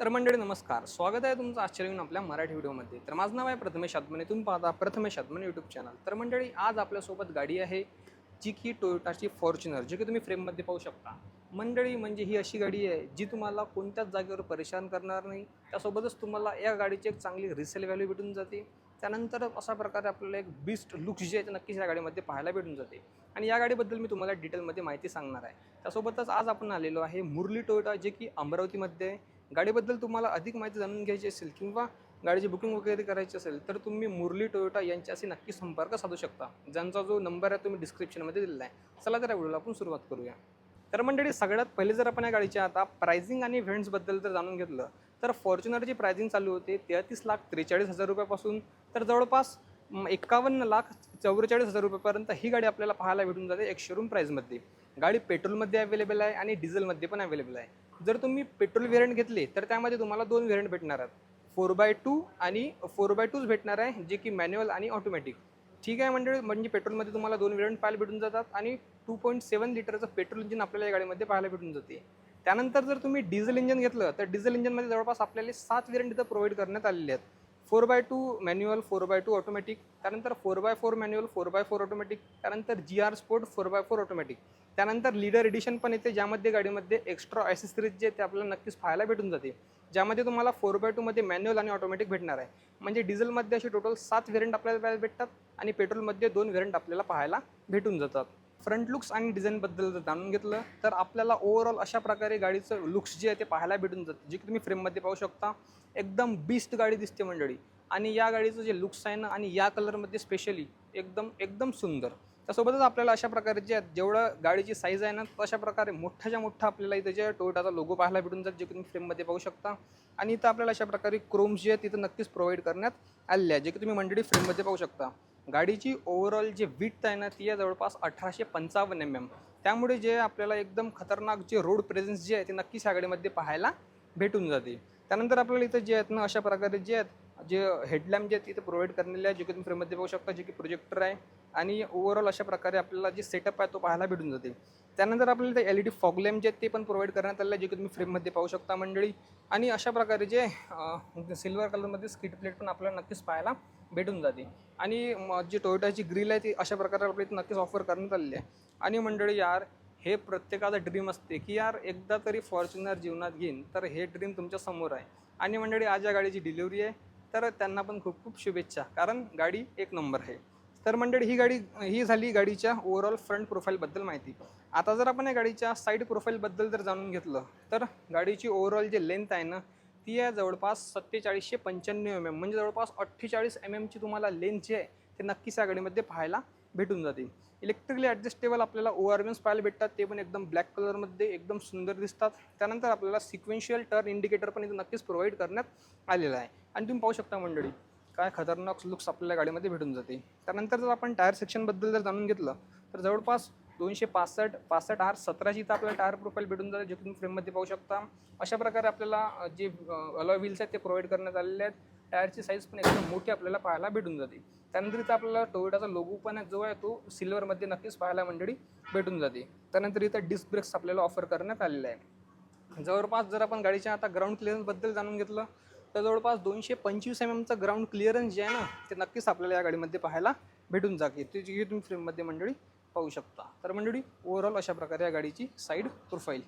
तर मंडळी नमस्कार. स्वागत आहे तुमचं आश्चर्य घेऊन आपल्या मराठी व्हिडिओमध्ये. तर माझं नाव आहे प्रथमेश आत्मने तुम्ही पाहता प्रथमेश आत्मने यूट्यूब चॅनल तर मंडळी आज आपल्यासोबत गाडी आहे जी की टोयोटाची फॉर्च्युनर जी की तुम्ही फ्रेममध्ये पाहू शकता. मंडळी म्हणजे ही अशी गाडी आहे जी तुम्हाला कोणत्याच जागेवर परेशान करणार नाही. त्यासोबतच तुम्हाला या गाडीची एक चांगली रिसेल व्हॅल्यू भेटून जाते. त्यानंतर अशा प्रकारे आपल्याला एक बिस्ट लुक्स जे आहे ते नक्कीच या गाडीमध्ये पाहायला भेटून जाते. आणि या गाडीबद्दल मी तुम्हाला डिटेलमध्ये माहिती सांगणार आहे. त्यासोबतच आज आपण आलेलो आहे मुरली टोयोटा जे की अमरावतीमध्ये आहे. गाडीबद्दल तुम्हाला अधिक माहिती जाणून घ्यायची असेल किंवा गाडीची बुकिंग वगैरे करायची असेल तर तुम्ही मुरली टोयोटा यांच्याशी नक्की संपर्क साधू शकता ज्यांचा जो नंबर आहे तुम्ही डिस्क्रिप्शनमध्ये दिलेला आहे. चला तर या व्हिडिओला आपण सुरुवात करूया. तर मंडळी सगळ्यात पहिले जर आपण या गाडीच्या आता प्रायझिंग आणि इव्हेंट्सबद्दल जर जाणून घेतलं तर फॉर्च्युनरची प्रायझिंग चालू होते तेहतीस लाख त्रेचाळीस हजार रुपयापासून तर जवळपास एक्कावन्न एकावन्न लाख चौवेचाळीस हजार रुपयापर्यंत ही गाडी आपल्याला पाहायला भेटून जाते एक शोरूम प्राईजमध्ये गाडी पेट्रोलमध्ये अवेलेबल आहे आणि डिझेलमध्ये पण अवेलेबल आहे. जर तुम्ही पेट्रोल व्हेरियंट घेतले तर त्यामध्ये तुम्हाला दोन व्हेरियंट भेटणार आहेत. फोर बाय टू आणि फोर बाय टूच भेटणार आहे जे की मॅन्युअल आणि ऑटोमॅटिक ठीक आहे म्हणजे म्हणजे पेट्रोलमध्ये तुम्हाला दोन व्हेरियंट पाहायला भेटून जातात आणि टू पॉईंट सेवन लिटरचं पेट्रोल इंजिन आपल्याला या गाडीमध्ये पाहायला भेटून जाते. त्यानंतर जर तुम्ही डिझेल इंजिन घेतलं तर डिझेल इंजिनमध्ये जवळपास आपल्याला सात व्हेरियंट इथं प्रोव्हाइड करण्यात आलेले आहेत. Four by two manual four by two automatic त्यानंतर four by four manual four by four automatic त्यानंतर G R sport four by four automatic त्यानंतर लीडर एडिशन पण येते ज्यामध्ये गाडीमध्ये एक्स्ट्रा ॲसेसरीज जे ते आपल्याला नक्कीच पाहायला भेटून जाते. ज्यामध्ये तुम्हाला फोर बाय टूमध्ये मॅन्युअल आणि ऑटोमॅटिक भेटणार आहे. म्हणजे डिझेलमध्ये असे टोटल सात व्हेरियंट आपल्याला भेटतात आणि पेट्रोलमध्ये दोन व्हेरियंट आपल्याला पाहायला भेटून जातात. फ्रंट लुक्स आणि डिझाईनबद्दल जर जाणून घेतलं तर आपल्याला ओव्हरऑल अशा प्रकारे गाडीचं लुक्स जे आहे ते पाहायला भेटून जातं. जे की तुम्ही फ्रेममध्ये पाहू शकता. एकदम बिस्ट गाडी दिसते मंडळी. आणि या गाडीचं जे लुक्स आहे ना आणि या कलरमध्ये स्पेशली एकदम एकदम सुंदर. त्यासोबतच आपल्याला अशा प्रकारे जे आहेत, जेवढं गाडीची साईज आहे ना तशा प्रकारे मोठ्याच्या मोठा आपल्याला इथं जे टोयोटाचा लोगो पाहायला भेटून जात जे की तुम्ही फ्रेममध्ये पाहू शकता. आणि इथं आपल्याला अशा प्रकारे क्रोम्स जे आहेत तिथं नक्कीच प्रोव्हाइड करण्यात आलेले आहे. जे की तुम्ही मंडळी फ्रेममध्ये पाहू शकता. गाडीची ओव्हरऑल जे विथ आहे ना ती आहे जवळपास अठराशे पंचावन्न एम एम त्यामुळे जे आपल्याला एकदम खतरनाक जे रोड प्रेझेन्स जे आहे ते नक्कीच ह्या गाडीमध्ये पाहायला भेटून जाते. त्यानंतर आपल्याला इथं जे आहेत ना अशा प्रकारे जे आहेत जे हेडलॅम्प जे आहेत तिथे प्रोव्हाइड करलेले आहे जे की तुम्ही फ्रेममध्ये पाहू शकता जे की प्रोजेक्टर आहे. आणि ओव्हरऑल अशा प्रकारे आपल्याला जे सेटअप आहे तो पाहायला भेटून जाते. त्यानंतर आपल्याला ते एल ई डी फॉगलॅम्प जे आहेत ते पण प्रोव्हाइड करण्यात आले आहे जे की तुम्ही फ्रेममध्ये पाहू शकता मंडळी. आणि अशा प्रकारे जे सिल्वर कलरमध्ये स्किट प्लेट पण आपल्याला नक्कीच पाहायला भेटून जाते. आणि जी टोयोटाची ग्रिल आहे ती अशा प्रकारे आपल्या इथे नक्कीच ऑफर करण्यात आलेली आहे. आणि मंडळी यार हे प्रत्येकाचा ड्रीम असते की यार एकदा तरी फॉर्च्युनर जीवनात घेईन तर हे ड्रीम तुमच्यासमोर आहे. आणि मंडळी आज या गाडीची डिलिव्हरी आहे तर त्यांना पण खूप खूप शुभेच्छा कारण गाडी एक नंबर आहे. तर मंडळी ही गाडी ही झाली गाडीच्या ओव्हरऑल फ्रंट प्रोफाईलबद्दल माहिती. आता जर आपण या गाडीच्या साईड प्रोफाईलबद्दल जर जाणून घेतलं तर गाडीची ओव्हरऑल जे लेंथ आहे ना ती आहे जवळपास सत्तेचाळीसशे पंच्याण्णव एम एम म्हणजे जवळपास अठ्ठेचाळीस एम एमची तुम्हाला लेन्थ जी आहे ते नक्कीच या गाडीमध्ये पाहायला भेटून जाते इलेक्ट्रिकली ॲडजस्टेबल आपल्याला ओ आर पाहायला भेटतात ते पण एकदम ब्लॅक कलरमध्ये एकदम सुंदर दिसतात. त्यानंतर आपल्याला सिक्वेन्शियल टर्न इंडिकेटर पण इथं नक्कीच प्रोव्हाइड करण्यात आलेला आहे. आणि तुम्ही पाहू शकता मंडळी काय खतरनाक लुक्स आपल्याला गाडीमध्ये भेटून जाते त्यानंतर जर आपण टायर सेक्शनबद्दल जर जाणून घेतलं तर जवळपास दोनशे पासष्ट पासष्ट आर सतराची इथं आपल्याला टायर प्रोफाईल भेटून जाते जे तुम्ही फ्रेममध्ये पाहू शकता. अशा प्रकारे आपल्याला जे अलॉय व्हील्स आहेत ते प्रोव्हाइड करण्यात आलेले आहेत. टायरची साईज पण एकदम मोठी आपल्याला पाहायला भेटून जाते. त्यानंतर इथं आपल्याला टोयोटाचा लोगो पण आहे जो आहे तो सिल्वरमध्ये नक्कीच पाहायला मंडळी भेटून जाते. त्यानंतर इथं डिस्क ब्रेक्स आपल्याला ऑफर करण्यात आलेले आहे जवळपास जर आपण गाडीच्या आता ग्राउंड क्लिअरन्सबद्दल जाणून घेतलं तर जवळपास दोनशे पंचवीस एम एमचं ग्राउंड क्लिअरन्स जे आहे ना ते नक्कीच आपल्याला या गाडीमध्ये पाहायला भेटून जाते. ते जे तुम्ही फ्रेममध्ये मंडळी पाहू शकता. तर मंडळी ओव्हरऑल अशा प्रकारे या गाडीची साईड प्रोफाईल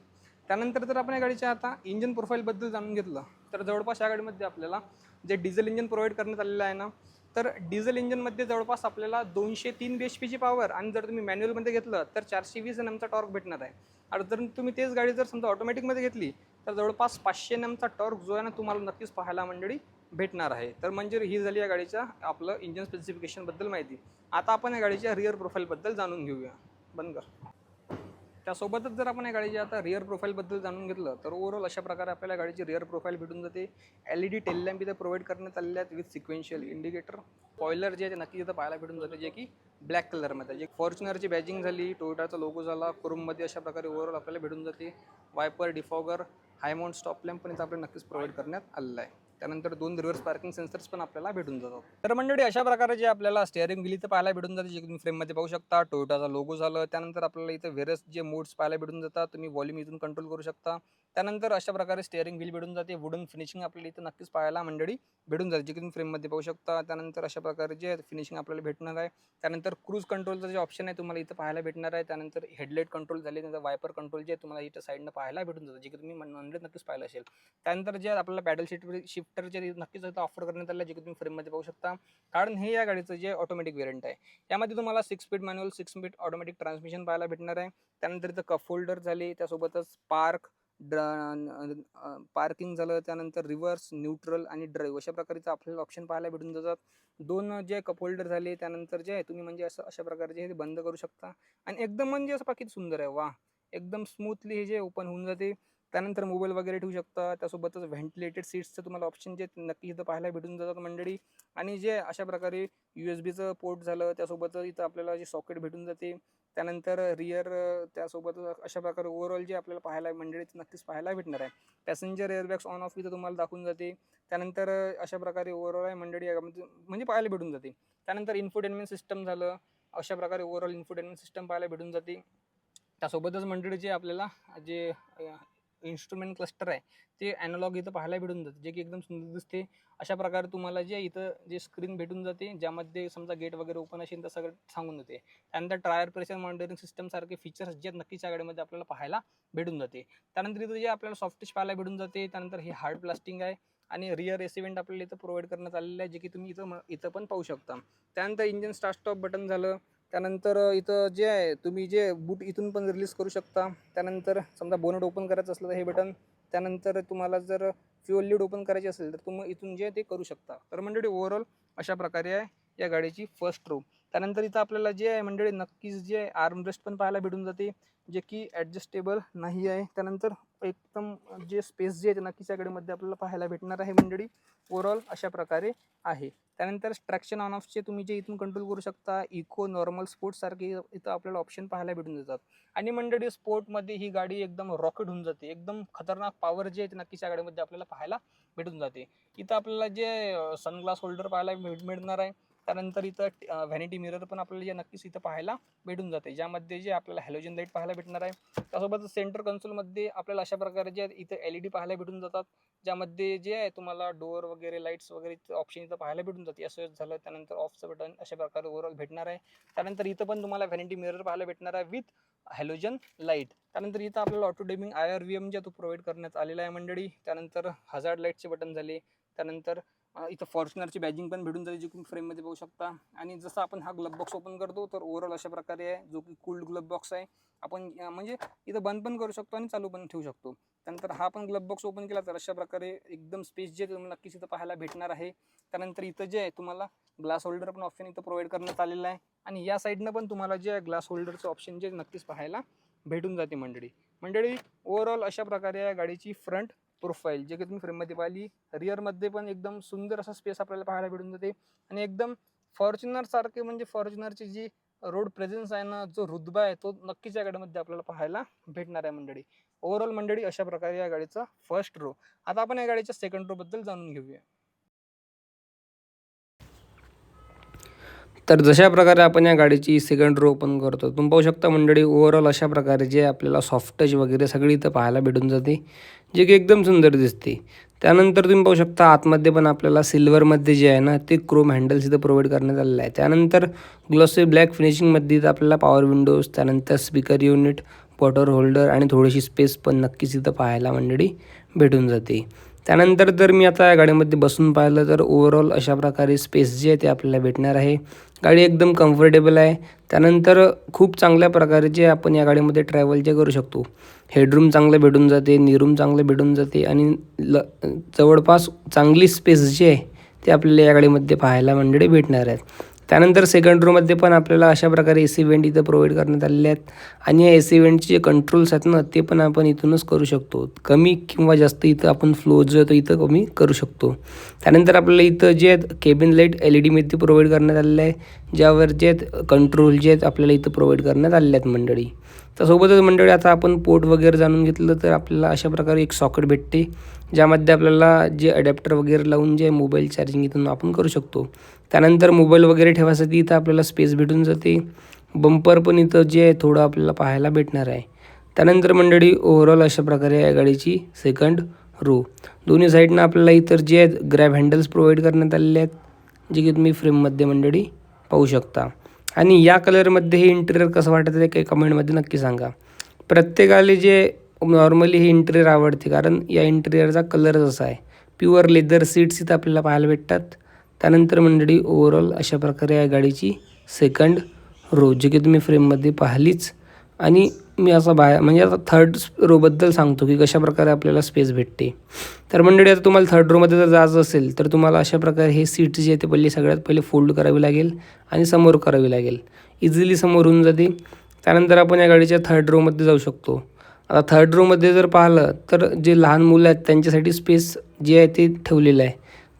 त्यानंतर जर आपण या गाडीच्या आता इंजिन प्रोफाईलबद्दल जाणून घेतलं तर जवळपास या गाडीमध्ये आपल्याला जे डिझेल इंजिन प्रोव्हाइड करण्यात आलेलं आहे ना तर डिझेल इंजिनमध्ये जवळपास आपल्याला दोनशे तीन बी एच पीची पॉवर आणि जर तुम्ही मॅन्युअलमध्ये घेतलं तर चारशे वीस एन एमचा टॉर्क भेटणार आहे. आणि जर तुम्ही तेच गाडी जर समजा ऑटोमॅटिकमध्ये घेतली तर जवळपास पाचशे एन एमचा टॉर्क जो आहे ना तुम्हाला नक्कीच पाहायला मंडळी भेटणार आहे. तर म्हणजे ही झाली या गाडीच्या आपलं इंजिन स्पेसिफिकेशनबद्दल माहिती. आता आपण या गाडीच्या रिअर प्रोफाईलबद्दल जाणून घेऊया. बंद कर. त्यासोबतच जर आपण या गाडीच्या आता रिअर प्रोफाईलबद्दल जाणून घेतलं तर ओव्हरऑल अशा प्रकारे आपल्याला गाडीची रिअर प्रोफाईल भेटून जाते. L E D tail lamp इथं प्रोव्हाइड करण्यात आलेल्या आहेत विथ सिक्वेन्शियल इंडिकेटर पॉयलर जे आहे ते नक्की इथं पाहायला भेटून जाते जे की ब्लॅक कलरमध्ये जे फॉर्च्युनरची बॅजिंग झाली टोयोटाचा लोगो झाला क्रोममध्ये अशा प्रकारे ओव्हरऑल आपल्याला भेटून जाते. Wiper defogger high mount stop lamp पण इथं आपल्याला नक्कीच प्रोव्हाइड करण्यात आलेला आहे. त्यानंतर दोन रिव्हर्स पार्किंग सेन्सर्स पण आपल्याला भेटून जातात. तर मंडळी अशा प्रकारे जे आपल्याला स्टेअरिंग व्हील इथं पाहायला भेटून जाते जे तुम्ही फ्रेममध्ये पाहू शकता टोयोटाचा लोगो झालं त्यानंतर आपल्याला इथं व्हेरस जे मोड्स पाहायला भेटून जातात तुम्ही व्हॉल्यूम इथून कंट्रोल करू शकता. त्यानंतर अशा प्रकारे स्टेअरिंग व्हील भेटून जाते. वुडन फिनिशिंग आपल्याला इथं नक्कीच पाहायला मंडळी भेटून जाते. जे की तुम्ही फ्रेममध्ये पाहू शकता. त्यानंतर अशा प्रकारे जे फिनिशिंग आपल्याला भेटणार आहे. त्यानंतर क्रूज कंट्रोलचं जे ऑप्शन आहे तुम्हाला इथं पाहायला भेटणार आहे. त्यानंतर हेडलाईट कंट्रोल झाले त्यानंतर वायपर कंट्रोल जे आहे तुम्हाला इथं साईडनं पाहायला भेटून जातं. जे की तुम्ही मंडळी नक्कीच पाहिलं असेल. त्यानंतर जे आपल्याला पॅडल शिफ्ट शिफ्टर जे नक्कीच इथं ऑफर करण्यात आलं जे की तुम्ही फ्रेममध्ये पाहू शकता. कारण हे या गाडीचं जे ऑटोमॅटिक वेरियंट आहे. यामध्ये तुम्हाला six speed manual six speed automatic transmission पाहायला भेटणार आहे. त्यानंतर इथं कप होल्डर झाले. त्यासोबतच पार्क पार्किंग झालं त्यानंतर रिव्हर्स न्यूट्रल आणि ड्राईव्ह अशा प्रकारचं आपल्याला ऑप्शन पाहायला भेटून जातात. दोन जे कप होल्डर झाले त्यानंतर जे आहे तुम्ही म्हणजे असं अशा प्रकारे जे ते बंद करू शकता. आणि एकदम म्हणजे असं पाकिट सुंदर आहे वा एकदम स्मूथली हे जे ओपन होऊन जाते. त्यानंतर मोबाईल वगैरे ठेवू शकता. त्यासोबतच व्हेंटिलेटेड सीट्सचं तुम्हाला ऑप्शन जे नक्की इथं पाहायला भेटून जातात मंडळी. आणि जे अशा प्रकारे यू एस बीचं पोर्ट झालं त्यासोबतच इथं आपल्याला जे सॉकेट भेटून जाते. त्यानंतर रिअर त्यासोबतच अशा प्रकारे ओव्हरऑल जे आपल्याला पाहायला मंडळीत नक्कीच पाहायला भेटणार आहे. पॅसेंजर एअरबॅग्स ऑन ऑफ इथं तुम्हाला दाखवून जाते. त्यानंतर अशा प्रकारे ओव्हरऑल आहे मंडळी म्हणजे, म्हणजे पाहायला भेटून जाते. त्यानंतर इन्फोटेनमेंट सिस्टम झालं. अशा प्रकारे ओव्हरऑल इन्फोटेनमेंट सिस्टम पाहायला भेटून जाते. त्यासोबतच मंडळी जे आपल्याला जे इन्स्ट्रुमेंट क्लस्टर आहे ते ॲनालॉग इथं पाहायला भेटून जाते जे की एकदम सुंदर दिसते. अशा प्रकारे तुम्हाला जे इथं जे स्क्रीन भेटून जाते ज्यामध्ये समजा गेट वगैरे ओपन असेल तर सगळं सांगून देते. त्यानंतर ट्रायर प्रेशर मॉनिटरिंग सिस्टम सारखे फीचर्स जे आहेत नक्कीच या गाडीमध्ये आपल्याला पाहायला भेटून जाते. त्यानंतर इथं जे आपल्याला सॉफ्टच पाहायला भेटून जाते त्यानंतर हे हार्ड प्लास्टिंग आहे आणि रिअर एसिवेंट आपल्याला इथं प्रोव्हाइड करण्यात आलेलं आहे जे की तुम्ही इथं इथं पण पाहू शकता. त्यानंतर इंजिन स्टार्ट स्टॉप बटन झालं त्यानंतर इथं जे आहे तुम्ही जे बूट इथून पण रिलीज करू शकता. त्यानंतर समजा बोनट ओपन करायचं असलं तर हे बटन. त्यानंतर तुम्हाला जर फ्युअल लीड ओपन करायची असेल तर तुम्ही इथून जे ते करू शकता. तर मंडळी ओव्हरऑल अशा प्रकारे आहे या गाडीची फर्स्ट रो त्यानंतर इथं आपल्याला जे आहे मंडळी नक्कीच जे आहे आर्मरेस्ट पण पाहायला भेटून जाते जे की ॲडजस्टेबल नाही आहे. त्यानंतर एकदम जे स्पेस जे आहे ते नक्कीच याकडेमध्ये गाडीमध्ये आपल्याला पाहायला भेटणार आहे मंडळी. ओवरऑल अशा प्रकारे आहे. त्यानंतर ट्रॅक्शन ऑन ऑफचे तुम्ही जे इथून कंट्रोल करू शकता इको नॉर्मल स्पोर्ट्ससारखे इथं आपल्याला ऑप्शन पाहायला भेटून जातात. आणि मंडळी स्पोर्टमध्ये ही गाडी एकदम रॉकेट होऊन जाते. एकदम खतरनाक पॉवर जे आहे ते नक्कीच या गाडीमध्ये आपल्याला पाहायला भेटून जाते. इथं आपल्याला जे सनग्लास होल्डर पाहायला भेट मिळणार आहे. त्यानंतर इथं व्हॅनिटी मिरर पण आपल्याला जे नक्कीच इथं पाहायला भेटून जाते. ज्यामध्ये जे आपल्याला हॅलोजन लाइट पाहायला भेटणार आहे. त्यासोबतच सेंटर कन्सोलमध्ये आपल्याला अशा प्रकारे जे इथं एल ई डी पाहायला भेटून जातात. ज्यामध्ये जे आहे तुम्हाला डोअर वगैरे लाईट्स वगैरे ऑप्शन इथं पाहायला भेटून जाते. असं झालं त्यानंतर ऑफचं बटन अशा प्रकारे ओव्हरऑल भेटणार आहे. त्यानंतर इथं पण तुम्हाला व्हॅनिटी मिरर पाहायला भेटणार आहे विथ हॅलोजन लाइट त्यानंतर इथं आपल्याला auto dimming I R V M जे तो प्रोव्हाइड करण्यात आलेला आहे मंडळी. त्यानंतर हजार लाईटचे बटन झाले. त्यानंतर इथं फॉर्च्युनरची बॅजिंग पण भेटून जाते जी तुम्ही फ्रेममध्ये बघू शकता. आणि जसं आपण हा ग्लब बॉक्स ओपन करतो तर ओव्हरऑल अशा प्रकारे आहे जो की कूल्ड ग्लब बॉक्स आहे आपण म्हणजे इथं बंद पण करू शकतो आणि चालू पण ठेवू शकतो. त्यानंतर हा पण ग्लब बॉक्स ओपन केला तर अशा प्रकारे एकदम स्पेस जे तुम्हाला नक्कीच इथं पाहायला भेटणार आहे. त्यानंतर इथं जे आहे तुम्हाला ग्लास होल्डर पण ऑप्शन इथं प्रोव्हाइड करण्यात आलेलं आहे. आणि या साईडनं पण तुम्हाला जे ग्लास होल्डरचं ऑप्शन जे नक्कीच पाहायला भेटून जाते मंडळी. मंडळी ओव्हरऑल अशा प्रकारे या गाडीची फ्रंट प्रोफाईल जे की तुम्ही फ्रेममध्ये पाहिली रिअरमध्ये पण एकदम सुंदर असा स्पेस आपल्याला पाहायला भेटून जाते. आणि एकदम फॉर्च्युनर सारखे म्हणजे फॉर्च्युनरची जी रोड प्रेझेन्स आहे ना जो रुतबा आहे तो नक्कीच या गाडीमध्ये आपल्याला पाहायला भेटणार आहे मंडळी. ओव्हरऑल मंडळी अशा प्रकारे या गाडीचा फर्स्ट रो आता आपण या गाडीच्या सेकंड रो बद्दल जाणून घेऊया. तर जशा प्रकारे आपण या गाडीची सेकंड रो ओपन करतो तुम्ही पाहू शकता मंडळी ओव्हरऑल अशा प्रकारे जे आपल्याला सॉफ्ट टच वगैरे सगळी इथं पाहायला भेटून जाते जे की एकदम सुंदर दिसते. त्यानंतर तुम्ही पाहू शकता आतमध्ये पण आपल्याला सिल्वरमध्ये जे आहे ना ते क्रोम हँडल्स इथं प्रोव्हाइड करण्यात आलेलं आहे. त्यानंतर ग्लॉसी ब्लॅक फिनिशिंगमध्ये इथं आपल्याला पॉवर विंडोज त्यानंतर स्पीकर युनिट वॉटर होल्डर आणि थोडीशी स्पेस पण नक्कीच इथं पाहायला मंडळी भेटून जाते. त्यानंतर जर मी आता या गाडीमध्ये बसून पाहिलं तर ओव्हरऑल अशा प्रकारे स्पेस जे आहे ते आपल्याला भेटणार आहे. गाडी एकदम कम्फर्टेबल आहे. त्यानंतर खूप चांगल्या प्रकारे जे आपण या गाडीमध्ये ट्रॅव्हल जे करू शकतो. हेडरूम चांगलं भेटून जाते नीरूम चांगलं भेटून जाते आणि ल जवळपास चांगली स्पेस जी आहे ते आपल्याला या गाडीमध्ये पाहायला मंडळी भेटणार आहेत. त्यानंतर सेकंड रोमध्ये पण आपल्याला अशा प्रकारे ए सी वेंट इथं प्रोव्हाइड करण्यात आलेले आहेत. आणि या ए सी वेंटचे जे कंट्रोल्स आहेत ना ते पण आपण इथूनच करू शकतो. कमी किंवा जास्त इथं आपण फ्लो जो आहे तो इथं कमी करू शकतो. त्यानंतर आपल्याला इथं जे आहेत केबिन लाइट एल ई डीमध्ये प्रोव्हाइड करण्यात आलेलं आहे. ज्यावर जे आहेत कंट्रोल जे आहेत आपल्याला इथं प्रोव्हाइड करण्यात आलेले आहेत मंडळी. त्यासोबतच मंडळी आता आपण पोर्ट वगैरे जाणून घेतलं तर आपल्याला अशा प्रकारे एक सॉकेट भेटते ज्यामध्ये आपल्याला जे अडॅप्टर वगैरे लावून जे मोबाईल चार्जिंग इथून आपण करू शकतो. त्यानंतर मोबाईल वगैरे ठेवायसाठी इथं आपल्याला स्पेस भेटून जाते. बंपर पण इथं जे आहे थोडं आपल्याला पाहायला भेटणार आहे. त्यानंतर मंडळी ओव्हरऑल अशा प्रकारे या गाडीची सेकंड रो दोन्ही साईडनं आपल्याला इतर जे आहेत ग्रॅब हँडल्स प्रोव्हाइड करण्यात आलेले आहेत जे की तुम्ही फ्रेममध्ये मंडळी पाहू शकता. आणि या कलरमध्ये हे इंटेरियर कसं वाटत आहे काही कमेंटमध्ये नक्की सांगा. प्रत्येकाला जे नॉर्मली हे इंटेरियर आवडते कारण या इंटेरियरचा कलरच असा आहे प्युअर लेदर सीट्स इथं आपल्याला पाहायला भेटतात. त्यानंतर मंडळी ओव्हरऑल अशा प्रकारे या गाडीची सेकंड रो जे की तुम्ही फ्रेममध्ये पाहिलीच आणि मी असं बाहेर म्हणजे आता थर्ड रोबद्दल सांगतो की कशाप्रकारे आपल्याला स्पेस भेटते. तर मंडळी आता तुम्हाला थर्ड रोमध्ये जर जायचं असेल तर तुम्हाला अशा प्रकारे हे सीट जे आहे ते पहिले सगळ्यात पहिले फोल्ड करावी लागेल आणि समोर करावी लागेल. इझिली समोर होऊन जाते. त्यानंतर आपण या गाडीच्या थर्ड रोमध्ये जाऊ शकतो. आता थर्ड रोमध्ये जर पाहिलं तर जे लहान मुलं आहेत त्यांच्यासाठी स्पेस जे आहे ते ठेवलेलं आहे.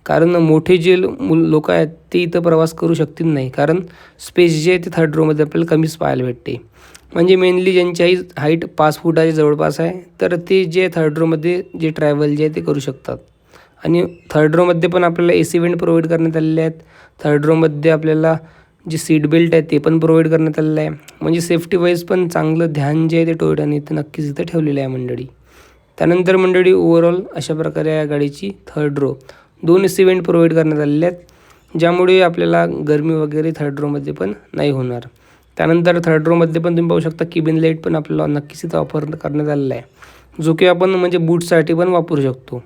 कारण मोठे जे मुल लोक आहेत ते इथं प्रवास करू शकतील नाही. कारण स्पेस जे आहे ते थर्ड रोमध्ये आपल्याला कमीच पाहायला भेटते. म्हणजे मेनली ज्यांच्याही हाईट पाच फुटाच्या जवळपास आहे तर ते जे थर्ड रोमध्ये जे ट्रॅव्हल जे आहे ते करू शकतात. आणि थर्ड रोमध्ये पण आपल्याला ए सी वेंट प्रोव्हाइड करण्यात आलेले आहेत. थर्ड रोमध्ये आपल्याला जे सीट बेल्ट आहे ते पण प्रोव्हाइड करण्यात आलेलं आहे. म्हणजे सेफ्टी वाईज पण चांगलं ध्यान जे आहे ते टोयोटाने इथं नक्कीच इथं ठेवलेलं आहे मंडळी. त्यानंतर मंडळी ओव्हरऑल अशा प्रकारे या गाडीची थर्ड रो दोन ए सी वेंट प्रोव्हाइड करण्यात आलेले आहेत ज्यामुळे आपल्याला गरमी वगैरे थर्ड रोमध्ये पण नाही होणार. त्यानंतर थर्ड रोमध्ये पण तुम्ही पाहू शकता किबिन लाइट पण आपल्याला नक्कीच इथं ऑफर करण्यात आलेला आहे. जो की आपण म्हणजे बूटसाठी पण वापरू शकतो.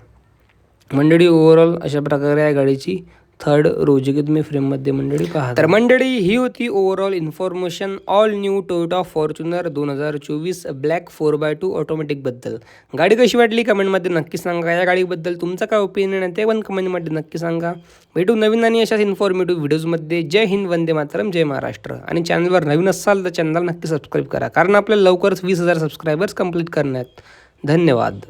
मंडळी ओव्हरऑल अशा प्रकारे या गाडीची थर्ड रो जी की तुम्ही फ्रेममध्ये मंडळी पहा तर मंडळी ही होती overall information all new Toyota Fortuner दोन हजार चोवीस ब्लॅक फोर बाय टू ऑटोमॅटिकबद्दल गाडी कशी वाटली? कमेंटमध्ये नक्की सांगा. या गाडीबद्दल तुमचं काय ओपिनियन आहे ते पण कमेंटमध्ये नक्की सांगा. भेटू नवीन आणि अशाच इन्फॉर्मेटिव्ह व्हिडिओजमध्ये जय हिंद वंदे मातरम जय महाराष्ट्र. आणि चॅनलवर नवीन असाल तर चॅनल नक्की सबस्क्राईब करा. कारण आपल्याला लवकरच वीस हजार सबस्क्रायबर्स कंप्लीट करण्यात. धन्यवाद.